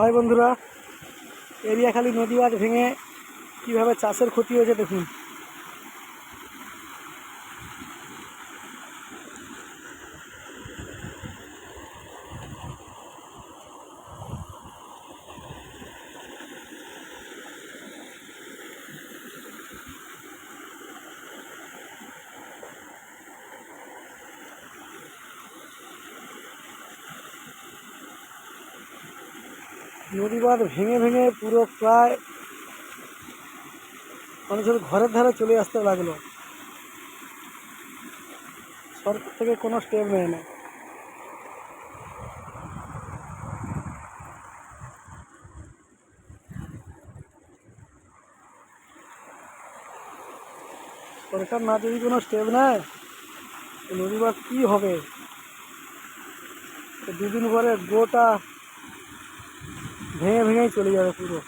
হয় বন্ধুরা এরিয়াখালি নদী বাঁধ ভেঙে কীভাবে চাষের ক্ষতি হয়েছে দেখুন। নদী বাঁধ ভেঙে ভেঙে পুরো প্রায় মানুষের ঘরের ধারে চলে আসতে লাগল। সরকার থেকে কোনো স্টেপ নেয় না। সরকার না যদি কোনো স্টেপ নেয় নদী বাঁধ কী হবে? দুদিন পরে গোটা ভেঙে ভেঙেই চলে যাবে পুরো।